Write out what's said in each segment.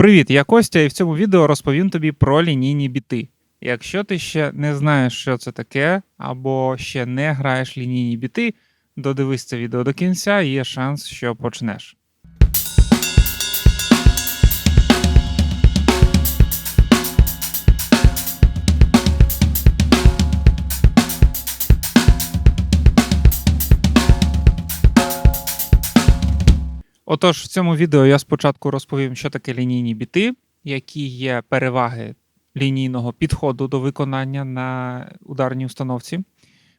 Привіт, я Костя, і в цьому відео розповім тобі про лінійні біти. Якщо ти ще не знаєш, що це таке, або ще не граєш лінійні біти, додивись це відео до кінця, є шанс, що почнеш. Отож, в цьому відео я спочатку розповім, що таке лінійні біти, які є переваги лінійного підходу до виконання на ударній установці.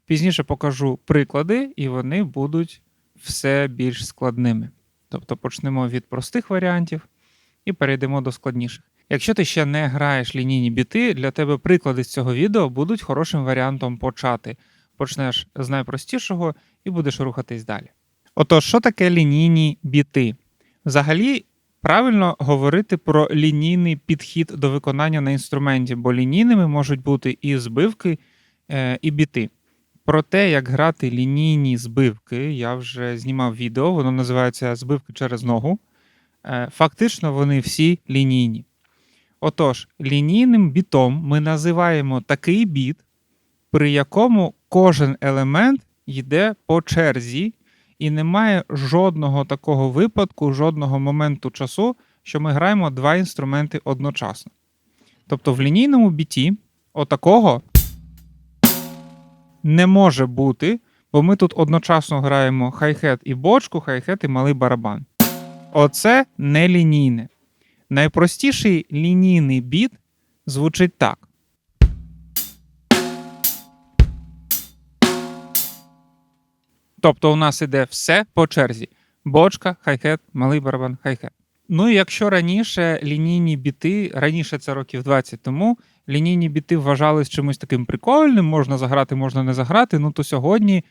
Пізніше покажу приклади, і вони будуть все більш складними. Тобто почнемо від простих варіантів і перейдемо до складніших. Якщо ти ще не граєш лінійні біти, для тебе приклади з цього відео будуть хорошим варіантом почати. Почнеш з найпростішого і будеш рухатись далі. Отож, що таке лінійні біти? Взагалі, правильно говорити про лінійний підхід до виконання на інструменті, бо лінійними можуть бути і збивки, е, і біти. Про те, як грати лінійні збивки, я вже знімав відео, воно називається Збивки через ногу. Е, Фактично, вони всі лінійні. Отож, лінійним бітом ми називаємо такий біт, при якому кожен елемент йде по черзі, і немає жодного такого випадку, жодного моменту часу, що ми граємо два інструменти одночасно. Тобто в лінійному біті отакого не може бути, бо ми тут одночасно граємо хай-хет і бочку, хай-хет і малий барабан. Оце не лінійне. Найпростіший лінійний біт звучить так. Тобто у нас іде все по черзі: бочка, хай-хет, малий барабан, хай-хет. Ну і якщо раніше лінійні біти, раніше це років 20 тому, лінійні біти вважались чимось таким прикольним, можна заграти, можна не заграти. Ну то сьогодні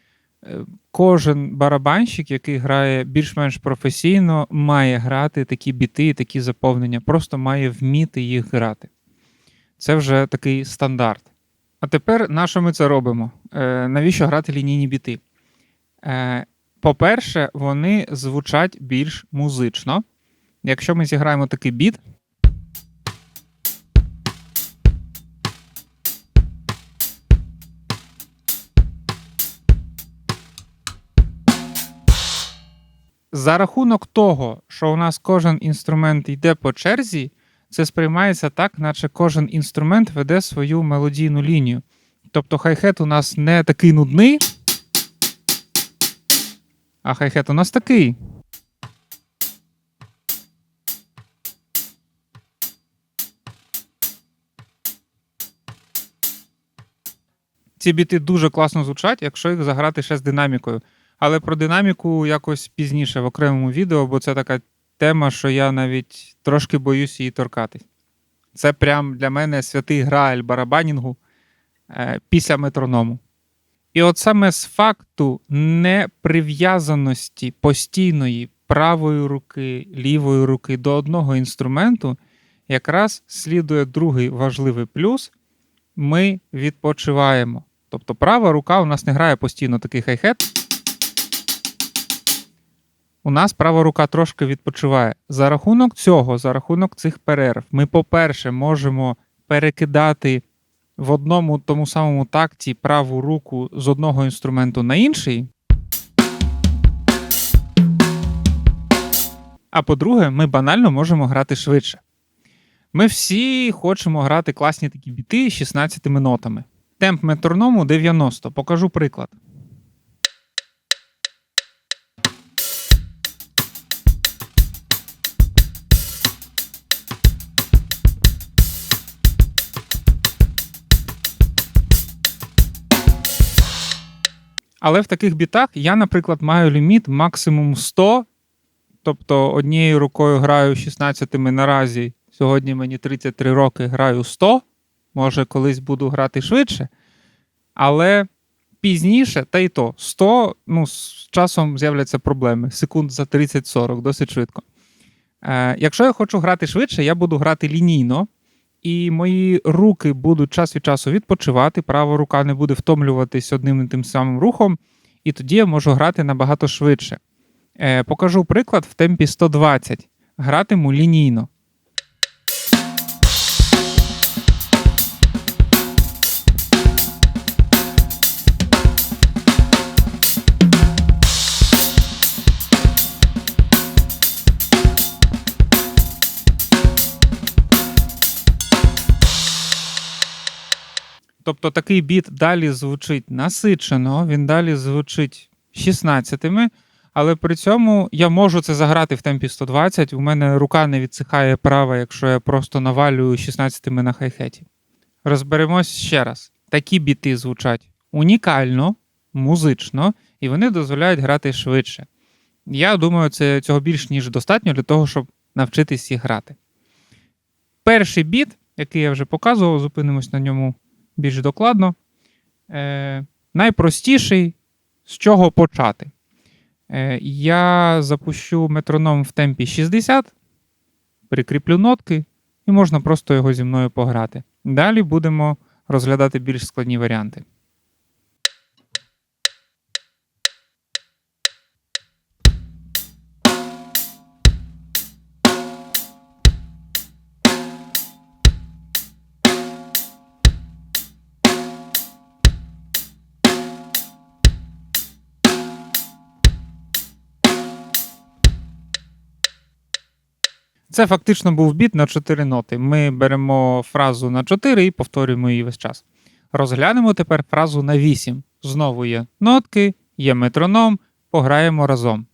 е, кожен барабанщик, який грає більш-менш професійно, має грати такі біти, і такі заповнення, просто має вміти їх грати. Це вже такий стандарт. А тепер на що ми це робимо? Е, навіщо грати лінійні біти? Е, По-перше, вони звучать більш музично. Якщо ми зіграємо такий біт. За рахунок того, що у нас кожен інструмент йде по черзі, це сприймається так, наче кожен інструмент веде свою мелодійну лінію. Тобто хай-хет у нас не такий нудний, а хай-хет у нас такий. Ці біти дуже класно звучать, якщо їх заграти ще з динамікою. Але про динаміку якось пізніше в окремому відео, бо це така тема, що я навіть трошки боюсь її торкатись. Це прям для мене святий грааль барабанінгу е, після метроному. І от саме з факту неприв'язаності постійної правої руки, лівої руки до одного інструменту, якраз слідує другий важливий плюс: ми відпочиваємо. Тобто права рука у нас не грає постійно такий хай-хет. У нас права рука трошки відпочиває. За рахунок цього, за рахунок цих перерв, ми, по-перше, можемо перекидати в одному тому самому такті праву руку з одного інструменту на інший. А по-друге, ми банально можемо грати швидше. Ми всі хочемо грати класні такі біти з 16 нотами. Темп метроному 90. Покажу приклад. Але в таких бітах я, наприклад, маю ліміт максимум 100. Тобто однією рукою граю 16 наразі. Сьогодні мені 33 роки граю 100. Може, колись буду грати швидше. Але пізніше, та й то 100, ну, з часом з'являться проблеми. Секунд за 30-40, досить швидко. Е, Якщо я хочу грати швидше, я буду грати лінійно, і мої руки будуть час від часу відпочивати, права рука не буде втомлюватись одним і тим самим рухом, і тоді я можу грати набагато швидше. Е, Покажу приклад в темпі 120. Гратиму лінійно. Тобто такий біт далі звучить насичено, він далі звучить 16-ми, але при цьому я можу це заграти в темпі 120. У мене рука не відсихає права, якщо я просто навалюю 16-ми на хай-хеті. Розберемось ще раз. Такі біти звучать унікально, музично, і вони дозволяють грати швидше. Я думаю, це цього більш ніж достатньо для того, щоб навчитись їх грати. Перший біт, який я вже показував, зупинимось на ньому більш докладно. Е, Найпростіший, з чого почати. Е, Я запущу метроном в темпі 60, прикріплю нотки, і можна просто його зі мною пограти. Далі будемо розглядати більш складні варіанти. Це фактично був біт на 4 ноти. Ми беремо фразу на 4 і повторюємо її весь час. Розглянемо тепер фразу на 8. Знову є нотки, є метроном, пограємо разом.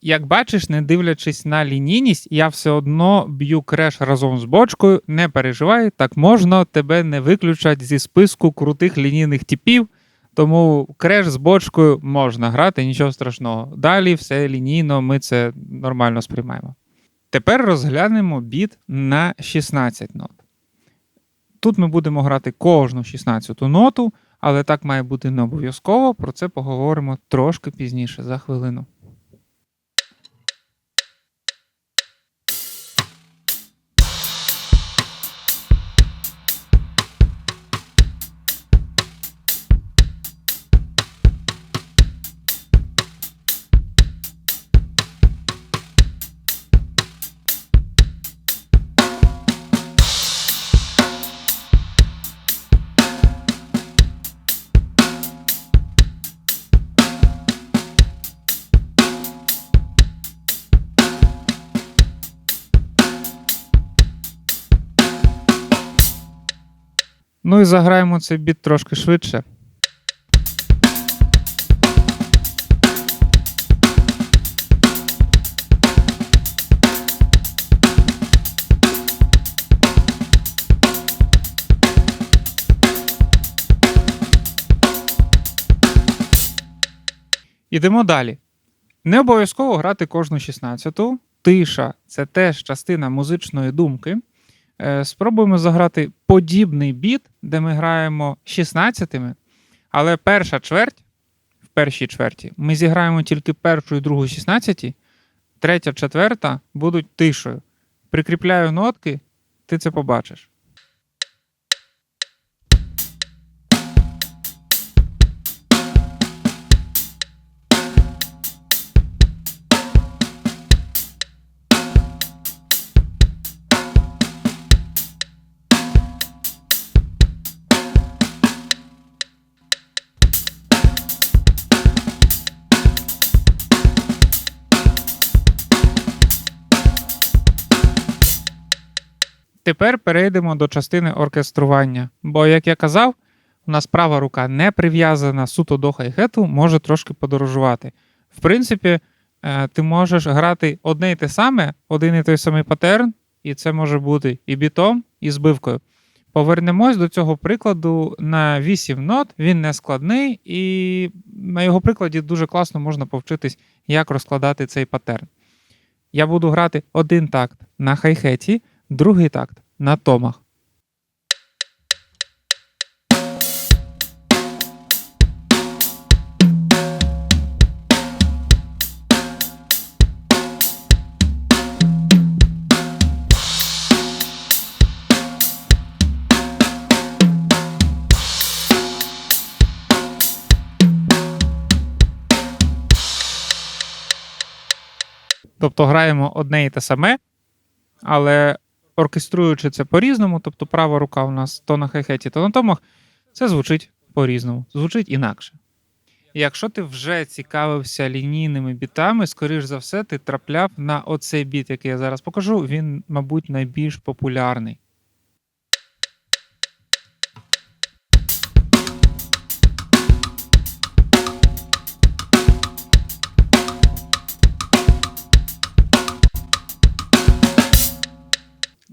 Як бачиш, не дивлячись на лінійність, я все одно б'ю креш разом з бочкою. Не переживай, так можна, тебе не виключать зі списку крутих лінійних типів. Тому креш з бочкою можна грати, нічого страшного. Далі все лінійно, ми це нормально сприймаємо. Тепер розглянемо біт на 16 нот. Тут ми будемо грати кожну 16 ноту, але так має бути не обов'язково. Про це поговоримо трошки пізніше за хвилину. Ну і заграємо цей біт трошки швидше. Ідемо далі. Не обов'язково грати кожну 16-ту. Тиша це теж частина музичної думки. Е, Спробуємо заграти подібний біт, де ми граємо 16-ми, але перша чверть, в першій чверті, ми зіграємо тільки першу і другу 16, третя, четверта будуть тишою. Прикріпляю нотки, ти це побачиш. Тепер перейдемо до частини оркестрування. Бо, як я казав, у нас права рука не прив'язана суто до хай-хету, може трошки подорожувати. В принципі, е, ти можеш грати одне і те саме, один і той самий паттерн, і це може бути і бітом, і збивкою. Повернемось до цього прикладу на 8 нот. Він не складний, і на його прикладі дуже класно можна повчитись, як розкладати цей паттерн. Я буду грати один такт на хай-хеті, Другий такт на томах. Тобто граємо одне і те саме, але оркеструючи це по-різному, тобто права рука у нас то на хай-хеті, то на томах, це звучить по-різному, звучить інакше. Якщо ти вже цікавився лінійними бітами, скоріш за все, ти трапляв на оцей біт, який я зараз покажу. Він, мабуть, найбільш популярний.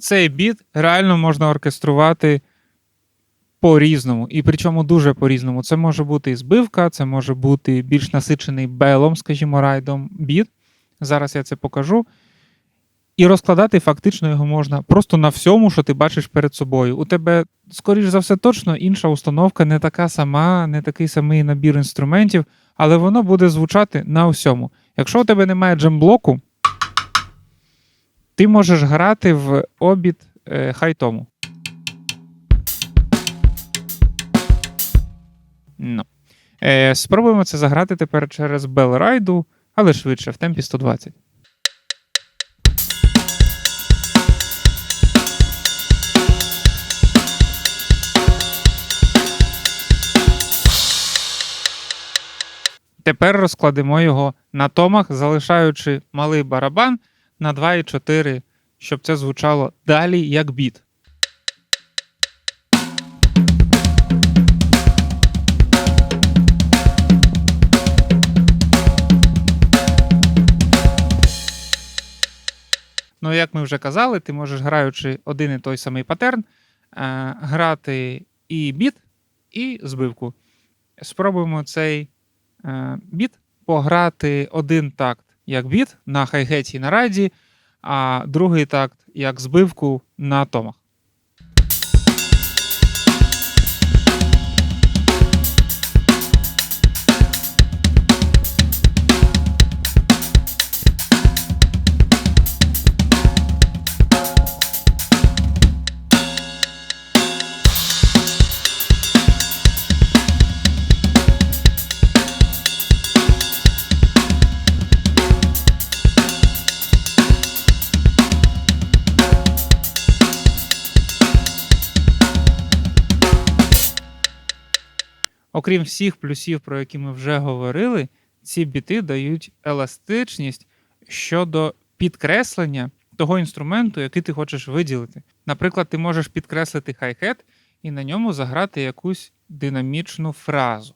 Цей біт реально можна оркеструвати по-різному, і причому дуже по-різному. Це може бути і збивка, це може бути більш насичений белом, скажімо, райдом біт. Зараз я це покажу. І розкладати фактично його можна просто на всьому, що ти бачиш перед собою. У тебе, скоріш за все, точно інша установка, не така сама, не такий самий набір інструментів, але воно буде звучати на всьому. Якщо у тебе немає джемблоку, ти можеш грати в обід е, хайтому. Ну. Е, спробуємо це заграти тепер через Белрайду, але швидше, в темпі 120. Тепер розкладемо його на томах, залишаючи малий барабан на 2,4, щоб це звучало далі як біт. Ну, як ми вже казали, ти можеш, граючи один і той самий паттерн, е, грати і біт, і збивку. Спробуємо цей е, біт пограти один такт як біт на хай-хеті на райді, а другий такт як збивку на томах. Окрім всіх плюсів, про які ми вже говорили, ці біти дають еластичність щодо підкреслення того інструменту, який ти хочеш виділити. Наприклад, ти можеш підкреслити хай-хет і на ньому заграти якусь динамічну фразу.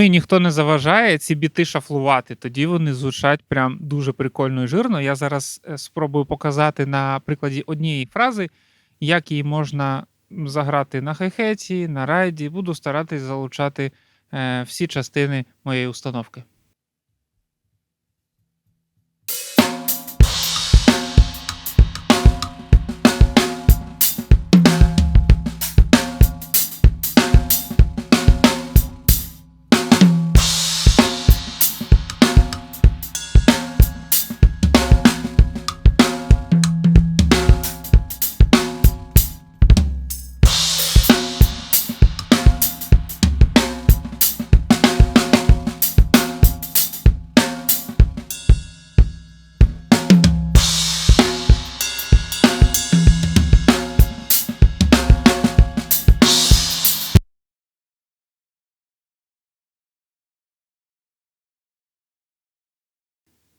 Ну і ніхто не заважає ці біти шафлувати. Тоді вони звучать прям дуже прикольно і жирно. Я зараз е, спробую показати на прикладі однієї фрази, як її можна заграти на хай-хеті, на райді. Буду старатись залучати е, всі частини моєї установки.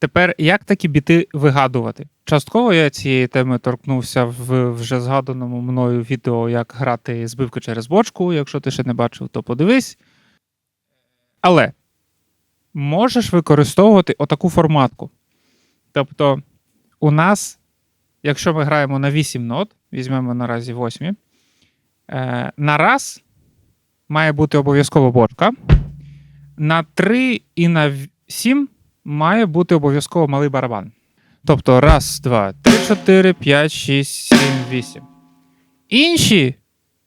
Тепер як такі біти вигадувати? Частково я цієї теми торкнувся в вже згаданому мною відео, як грати збивку через бочку. Якщо ти ще не бачив, то подивись. Але можеш використовувати отаку форматку. Тобто, у нас, якщо ми граємо на 8 нот, візьмемо наразі 8, е, на раз має бути обов'язково бочка. На 3 і на 7 має бути обов'язково малий барабан. Тобто раз, два, три, чотири, п'ять, шість, сім, вісім. Інші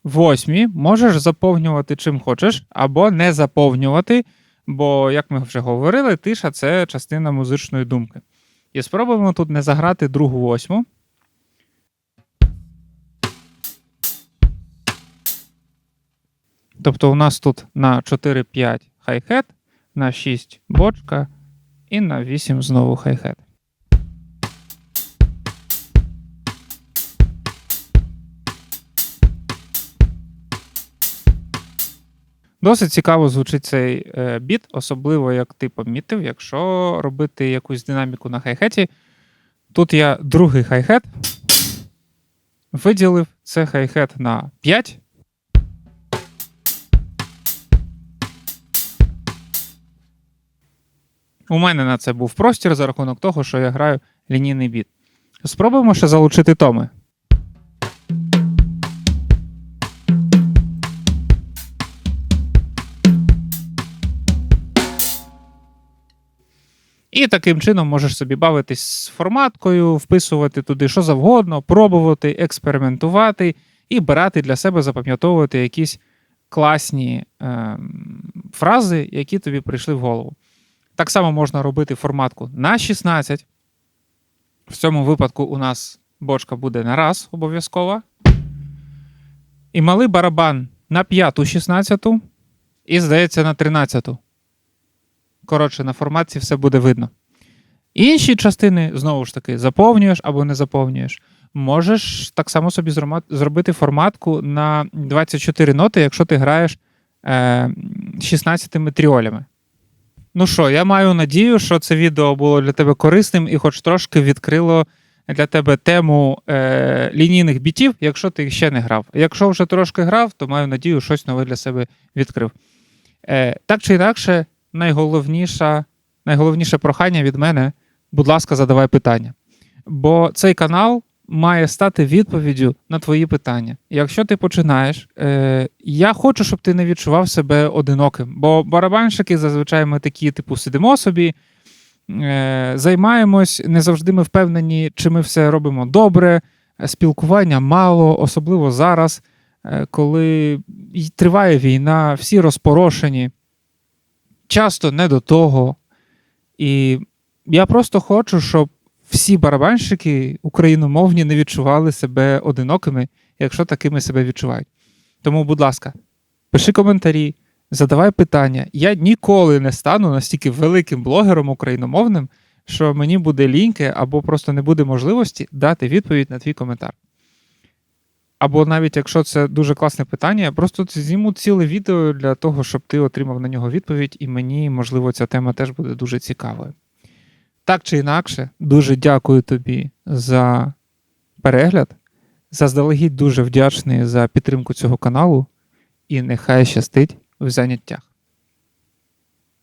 восьмі можеш заповнювати чим хочеш, або не заповнювати, бо, як ми вже говорили, тиша це частина музичної думки. І спробуємо тут не заграти другу восьму. Тобто у нас тут на 4-5 хай-хет, на 6 бочка і на 8 знову хай-хет. Досить цікаво звучить цей е, біт, особливо як ти помітив, якщо робити якусь динаміку на хай-хеті. Тут я другий хай-хет виділив це хай-хет на 5. У мене на це був простір за рахунок того, що я граю лінійний біт. Спробуємо ще залучити томи. І таким чином можеш собі бавитись з форматкою, вписувати туди що завгодно, пробувати, експериментувати і брати для себе, запам'ятовувати якісь класні е, фрази, які тобі прийшли в голову. Так само можна робити форматку на 16. В цьому випадку у нас бочка буде на раз обов'язкова. І малий барабан на п'яту 16 і, здається, на 13. Коротше, на форматці все буде видно. Інші частини, знову ж таки, заповнюєш або не заповнюєш. Можеш так само собі зробити форматку на 24 ноти, якщо ти граєш е, 16 тріолями. Ну що, я маю надію, що це відео було для тебе корисним і хоч трошки відкрило для тебе тему е, лінійних бітів, якщо ти їх ще не грав. Якщо вже трошки грав, то маю надію, щось нове для себе відкрив. Е, так чи інакше, найголовніша, найголовніше прохання від мене, будь ласка, задавай питання. Бо цей канал має стати відповіддю на твої питання. Якщо ти починаєш, е, я хочу, щоб ти не відчував себе одиноким. Бо барабанщики зазвичай ми такі, типу, сидимо собі, е, займаємось, не завжди ми впевнені, чи ми все робимо добре, е, спілкування мало, особливо зараз, е, коли триває війна, всі розпорошені, часто не до того. І я просто хочу, щоб всі барабанщики україномовні не відчували себе одинокими, якщо такими себе відчувають. Тому, будь ласка, пиши коментарі, задавай питання. Я ніколи не стану настільки великим блогером україномовним, що мені буде ліньки або просто не буде можливості дати відповідь на твій коментар. Або навіть якщо це дуже класне питання, я просто зніму ціле відео для того, щоб ти отримав на нього відповідь, і мені, можливо, ця тема теж буде дуже цікавою. Так чи інакше, дуже дякую тобі за перегляд. Заздалегідь дуже вдячний за підтримку цього каналу, і нехай щастить в заняттях.